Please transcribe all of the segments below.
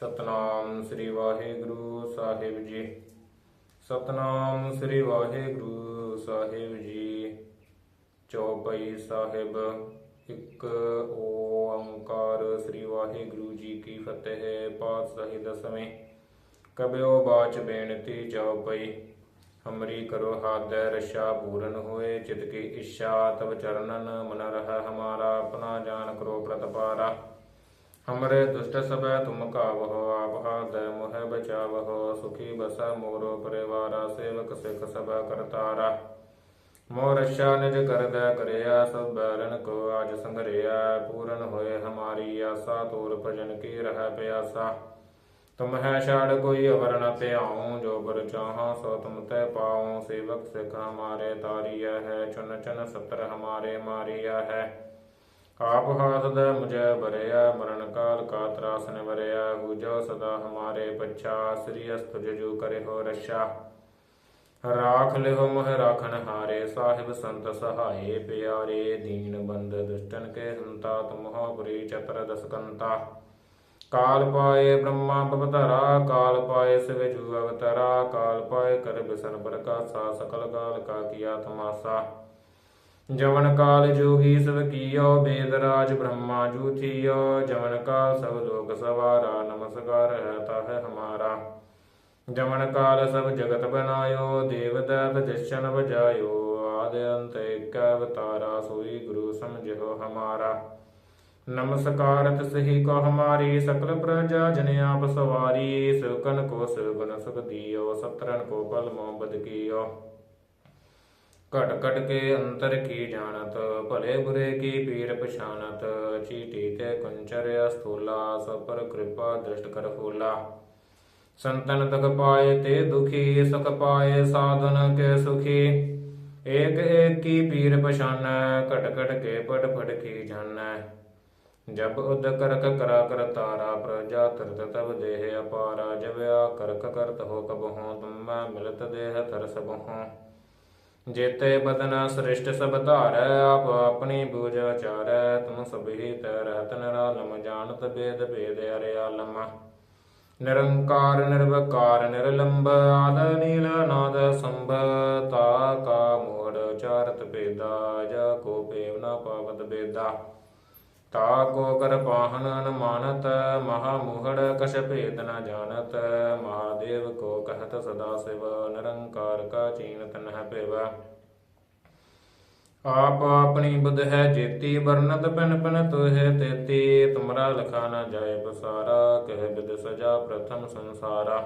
ਸਤਨਾਮ ਸ੍ਰੀ ਵਾਹਿਗੁਰੂ ਸਾਹਿਬ ਜੀ। ਸਤਨਾਮ ਸ੍ਰੀ ਵਾਹਿਗੁਰੂ ਸਾਹਿਬ ਜੀ। ਚੌਪਈ ਸਾਹਿਬ, ਇੱਕ ਓੰਕਾਰ ਸ੍ਰੀ ਵਾਹਿਗੁਰੂ ਜੀ ਕੀ ਫਤਿਹ ਪਾਤਸ਼ਾਹੀ ਦਸਵੇਂ ਕਬਿਓ ਬਾਚ ਬੇਨਤੀ ਚੌਪਈ, ਹਮਰੀ ਕਰੋ ਹਾਦੈ ਰਸ਼ਾ ਪੂਰਨ ਹੋਏ, ਚਿਤ ਕੀ ਇੱਛਾ ਤਬ ਚਰਨਨ ਮਨ ਰਹਾ ਹਮਾਰਾ, ਆਪਣਾ ਜਾਨ ਕਰੋ ਪ੍ਰਤਪਾਰਾ। ਹਮਰੇ ਦੁਸ਼ਟ ਸਭੈ ਤੁਮ ਕਾਵਹੋ ਆਪ ਹਾਦੈ ਮੋਹਿ ਬਚਾਵਹੋ, ਸੁਖੀ ਬਸੈ ਮੋਰੋ ਪਰਿਵਾਰਾ, ਸੇਵਕ ਸਿਖ ਸਭਾ ਕਰਤਾਰਾ। ਮੋਰ ਰਸ਼ਾ ਨਿਜ ਕਰਦੈ ਕਰਿਆ, ਸਭ ਬੈਰਨ ਕੋ ਆਜ ਸੰਗਰਿਆ ਪੂਰਨ ਹੋਏ ਹਮਾਰੀ ਆਸਾ, ਤੋਰ ਭਜਨ ਕੀ ਰਹਿ ਪਿਆਸਾ। ਤੁਮ ਹੈ ਛਾੜ ਕੋਈ ਅਵਰ ਨ ਧਿਆਉ, ਜੋ ਬਰ ਚਾਹਾਂ ਸੋ ਤੁਮ ਤੈ ਪਾਉ, ਸੇਵਕ ਸਿਖ ਹਮਾਰੇ ਤਾਰੀਆ ਹੈ, ਚੁਨ ਚੁਨ ਸਤਰ ਹਮਾਰੇ ਮਾਰੀਆ ਹੈ। ਆਪ ਹਾਸਦ ਮੁਝੇ ਬਰਿਆ ਮਰਨ ਕਾਲ ਕਾ ਤਰਾਸ ਨਿਵਰਿਆ ਗੁਜੋ ਸਦਾ ਹਮਾਰੇ ਪਛਾ, ਸ੍ਰੀ ਅਸਤ ਜਜੂ ਕਰੇ ਹੋ ਰਸ਼ਾ ਰਾਖ ਲਿਓ ਮੋਹ ਰਾਖਨ ਹਾਰੇ, ਸਾਹਿਬ ਸੰਤ ਸਹਾਏ ਪਿਆਰੇ, ਦੀਨ ਬੰਦ ਦੁਸ਼ਟਨ ਕੇ ਹੰਤਾ ਤੁਮਹੁ ਪੁਰੀ ਚਤਰ ਦਸਕੰਤਾ। ਕਾਲ ਪਾਏ ਬ੍ਰਹਮਾ ਬਵਤਰਾ ਕਾਲ ਪਾਏ ਸਿਵਜੂ ਅਵਤਰਾ, ਕਾਲ ਪਾਏ ਕਰ ਬਿਸਨ ਪ੍ਰਕਾਸ਼ਾ, ਸਕਲ ਕਾਲ ਕਾ ਕੀਆ ਤਮਾਸਾ। ਜਵਨ ਕਾਲ ਜੋਗੀ ਸਭ ਕੀਓ ਬੇਦ ਰਾਜ ਬ੍ਰਹਮਾ ਜੂਥੀਓ, ਜਵਨ ਕਾਲ ਸਭ ਲੋਕ ਸਵਾਰਾ, ਨਮਸਕਾਰ ਹੈ ਤਾਹ ਹਮਾਰਾ। ਜਮਨ ਕਾਲ ਸਭ ਜਗਤ ਬਨਾਇਓ ਦੇਵ ਦੈਤ ਜਸ਼ਨ ਬਜਾਇਓ ਆਦ ਅੰਤ ਏਕ ਅਵਤਾਰਾ, ਸੋਈ ਗੁਰੂ ਸਮਝਿਓ ਹਮਾਰਾ। ਨਮਸਕਾਰ ਸਹੀ ਕੋ ਹਮਾਰੀ, ਸਕਲ ਪ੍ਰਜਾ ਜਨ ਆਪ ਸਵਾਰੀ ਸੁਕਨ ਕੋ ਸੁਗਨ ਸੁਖ ਦੀਓ ਸਤਰਨ ਕੋ ਪਲ ਮੋ ਬਦ ਘਟ ਘਟ ਕੇ ਅੰਤਰ ਕੀ ਜਾਣਤ, ਭਲੇ ਬੁਰੇ ਕੀ ਪੀਰ ਪਛਾਨਤ ਚੀਟੀ ਤੇ ਕੁੰਚਰ ਅਸਥੂਲਾ, ਸਭ ਪਰ ਕਿਰਪਾ ਦ੍ਰਿਸ਼ਟ ਕਰ ਫੂਲਾ। ਸੰਤਨ ਤਕ ਪਾਏ ਤੇ ਦੁਖੀ, ਸੁਖ ਪਾਏ ਸਾਧਨ ਕੇ ਸੁਖੀ। ਏਕ ਏਕ ਕੀ ਪੀਰ ਪਛਾਨੈ, ਘਟ ਘਟ ਕੇ ਪਟ ਪਟ ਕੀ ਜਾਣੈ। ਜਬ ਉਦ ਕਰਕ ਕਰਾ ਕਰ ਤਾਰਾ, ਪ੍ਰਜਾ ਤਰਤ ਤਬ ਦੇਹ ਅਪਾਰਾ ਜਬ ਆ ਕਰਕ ਕਰਤ ਹੋ ਕਬ ਹੋ ਤੁਮੈ ਮਿਲਤ ਦੇਹ ਤਰ ਸਭ ਹੋ ਜੇਤੇ ਬਦਨ ਸ੍ਰਿਸ਼ਟ ਸਭ ਧਾਰੈ, ਆਪ ਆਪਣੀ ਬੂਝ ਚਾਰੈ ਤੁਮ ਸਭੀ ਤੈ ਰਹਿਤ ਨਿਰਾਲਮ ਜਾਣਤ ਬੇਦ ਭੇਦ ਅਰਿਆਲਮ ਨਿਰੰਕਾਰ, ਨਿਰਵਕਾਰ, ਨਿਰਲੰਬ, ਆਦ ਨੀਲ ਨਾਦ ਸੰਭ, ਤਾ ਕਾ ਮੋੜ, ਚਾਰਤ ਭੇਦਾ, ਜਾ ਕੋ ਪੇਵ ਨਾ ਪਾਵਤ ਬੇਦਾ ਤਾ ਕੋ ਕਰ ਪਾਹਨ ਅਨਮਾਨਤ ਮਹਾ ਮੋਹੜ ਕਛ ਭੇਦ ਨ ਜਾਣਤ, ਮਹਾਦੇਵ ਕੋ ਕਹਤ ਸਦਾ ਸਿਵ, ਨਿਰੰਕਾਰ ਕਾ ਚੀਨਤ ਨਹਿ ਭਿਵ। ਆਪ ਆਪਣੀ ਬੁੱਧ ਹੈ ਜੇਤੀ ਵਰਨਤ ਪਿਨ ਪਿਨ ਤੋਹਿ ਤੇਤੀ, ਤੁਮਰਾ ਲਖਾ ਨ ਜਾਏ ਬਸਾਰਾ ਕਹਿ ਬਿਦ ਸਜਾ ਪ੍ਰਥਮ ਸੰਸਾਰਾ।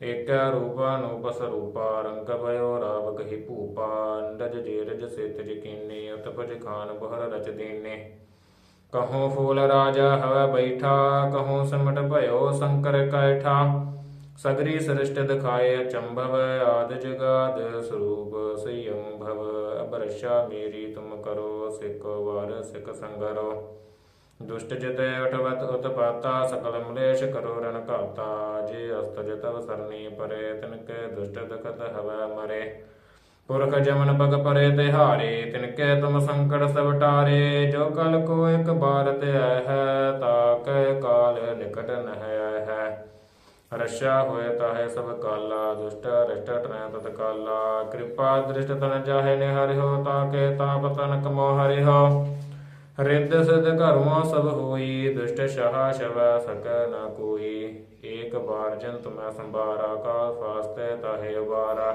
ਏਕ ਰੂਪਾ ਨੂਪਸ ਰੂਪਾ, ਰੰਗ ਭਇਓ ਰਾਵ ਕਹੀ ਭੂਪਾ, ਅੰਡਜ ਜੇਰਜ ਸਿਤ ਜਕੀਨੇ ਉਤਪਜ ਖਾਨ ਬਹਰ ਰਚ ਦੀਨੇ। ਕਹੋ ਫੂਲ ਰਾਜਾ ਹਵੈ ਬੈਠਾ, ਕਹੋ ਸਿਮਟ ਭਇਓ ਸ਼ੰਕਰ ਕੈਠਾ। ਸਗਰੀ ਸ੍ਰਿਸ਼ਟ ਦਿਖਾਏ ਅਚੰਭਵ ਆਦ ਜਗਾਦ ਸਰੂਪ ਸੰਯਮ ਅਬਰਸ਼ਾ ਮੇਰੀ ਤੁਮ ਕਰੋ ਸਿਕ ਵਾਰ ਸਿਕ ਸੰਗਰੋ। ਦੁਸ਼ਟ ਜਿਤੈ ਉਠਵਤ ਉਤਪਾਤਾ, ਸਕਲ ਮਲੇਸ਼ ਕਰੋ ਰਣ ਘਾਤਾ। ਜੇ ਅਸਤ ਜਤਵ ਸਰਨੀ ਪਰੇ ਤਿਨਕੇ ਦੁਸ਼ਟ ਦਖਤ ਹਵੈ ਮਰੇ। ਪੁਰਖ ਜਮਨ ਬਗ ਪਰੇ ਤਿਹਾਰੇ ਤਿਨਕੇ ਤੁਮ ਸੰਕਟ ਸਭ ਟਾਰੇ, ਜੋ ਕਲ ਕੋ ਇੱਕ ਬਾਰ ਤੇ ਆਇ ਹੈ ਤਾਕੈ ਕਾਲ ਨਿਕਟ ਨਹਿ ਹੈ। ਰਸ਼ਾ ਹੋਏ ਤਾਹੇ ਸਭ ਕਾਲਾ, ਦੁਸ਼ਟ ਰਿਸ਼ਟ ਟਰੈ ਤਤ ਕਾਲਾ, ਕਿਰਪਾ ਦ੍ਰਿਸ਼ਟ ਤਨ ਜਾਹੇ ਨੇ ਹਰਿਓ ਤਾਕੇ ਤਾਪ ਤਨਕ ਮੋ ਹਰਿਓ ਰਿੱਧ ਸਿਧ ਘਰੋਂ ਸਭ ਹੋਈ, ਦੁਸ਼ਟ ਸ਼ਹਾ ਸ਼ਵ ਸਕੈ ਨ ਕੋਈ। ਏਕ ਬਾਰ ਜੰਤ ਮੈਂ ਸੰਭਾਰਾ, ਕਾਲ ਫਾਸਤੇ ਤਾਹੇ ਉਬਾਰਾ।